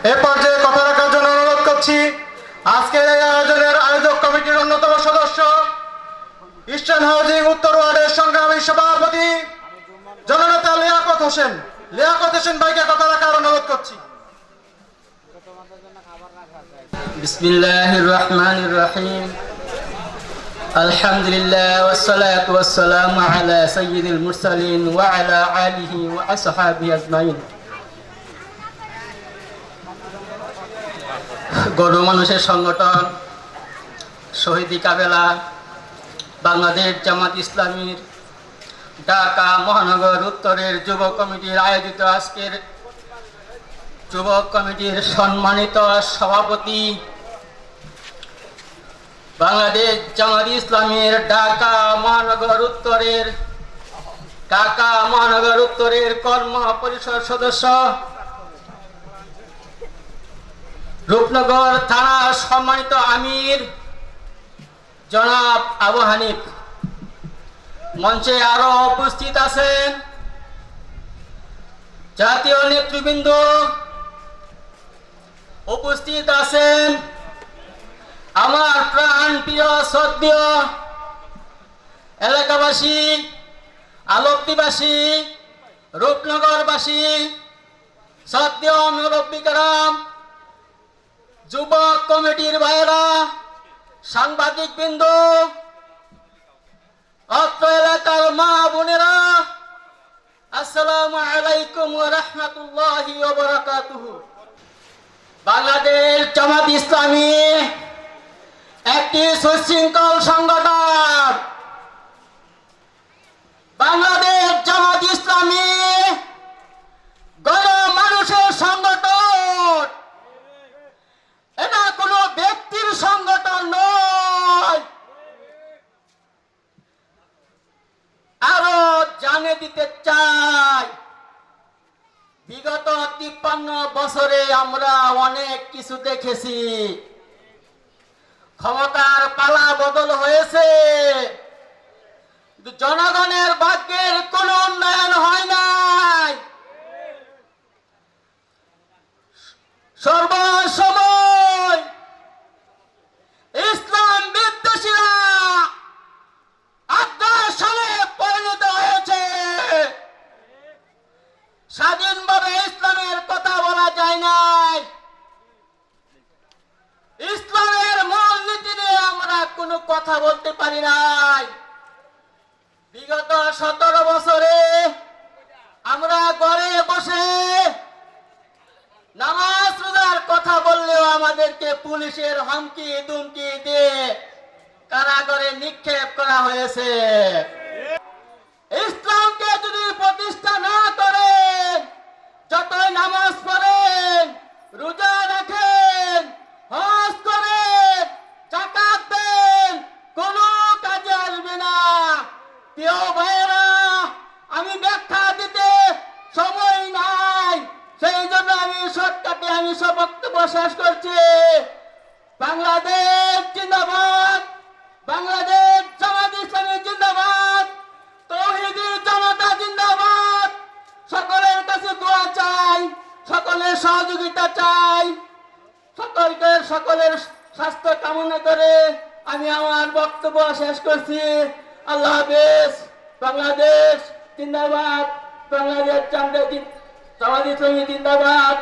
এ পর্যায়ে কথা রাখার জন্য অনুরোধ করছি আজকের এই আয়োজনের আয়োজক কমিটির অন্যতম সদস্য ইস্টার্ন হাউজিং উত্তর ওয়ার্ডের সংগ্রামী সভাপতি জননেতা লিয়াকত হোসেন লিয়াকত হোসেন ভাইকে কথা রাখার অনুরোধ করছি بسم الله الرحمن الرحيم الحمد لله والصلاة والسلام على سيد المرسلين وعلى آله وأصحابه أجمعين গণ মানুষের সংগঠন, শহীদি কাবেলা, বাংলাদেশ জামাত ইসলামীর ঢাকা মহানগর উত্তরের যুব কমিটির আয়োজিত আজকের যুবক কমিটির সম্মানিত সভাপতি বাংলাদেশ জামাত ইসলামের ঢাকা মহানগর উত্তরের ঢাকা মহানগর উত্তরের কর্ম পরিষদ সদস্য রূপনগর থানা সম্মানিত আমির জনাব আবু হানিফ। মঞ্চে আরও উপস্থিত আছেন জাতীয় নেতৃবৃন্দ। উপস্থিত আছেন আমার প্রাণ প্রিয় সদ্য এলাকাবাসী আলোকতিবাসী রূপনগরবাসী মুরব্বিকরাম যুবক কমিটির ভাইয়েরা, সাংবাদিক বিন্দু, অত্র এলাকার মা বোনেরা, আসসালামু আলাইকুম রাহমাতুল্লাহি বাংলাদেশ জামাত ইসলামী একটি সুশৃঙ্খল সংগঠন বাংলাদেশ জামাত ইসলামী গণ মানুষের সংগঠন এটা কোনো ব্যক্তির সংগঠন নয় আরও জানে দিতে চাই। বিগত তিপ্পান্ন বছরে আমরা অনেক কিছু দেখেছি। ক্ষমতার পালা বদল হয়েছে। জনগণের ভাগ্যের কোন উন্নয়ন হয় নাই। সর্বসময় ইসলাম বিদ্বেষীরা আগ্রাসনে পরিণত হয়েছে স্বাধীনভাবে ইসলামের কথা বলা যায় নাই ইসলামের মূল নীতি নিয়ে আমরা কোনো কথা বলতে পারি নাই। বিগত সতেরো বছরে আমরা ঘরে বসে নামাজ রোজার কথা বললেও আমাদেরকে পুলিশের হুমকি, দুমকি দিয়ে কারাগারে নিক্ষেপ করা হয়েছে। ইসলামকে যদি প্রতিষ্ঠা না করেন যতই নামাজ পড়েন প্রিয় ভাইয়েরা, আমি ব্যাখ্যা দিতে সময় নাই। সেই জন্য আমি শর্টকাটে আমি সব বক্তব্য শেষ করছি। বাংলাদেশ জিন্দাবাদ, বাংলাদেশ জামাত ইসলামী জিন্দাবাদ, তৌহিদি জনতা জিন্দাবাদ। সকলের কাছে দোয়া চাই, সকলের সহযোগিতা চাই, সকলকে সকলের স্বাস্থ্য কামনা করে আমি আমার বক্তব্য শেষ করছি। আল্লাহ বাংলাদেশ জিন্দাবাদ। বাংলাদেশ জিন্দাবাদ।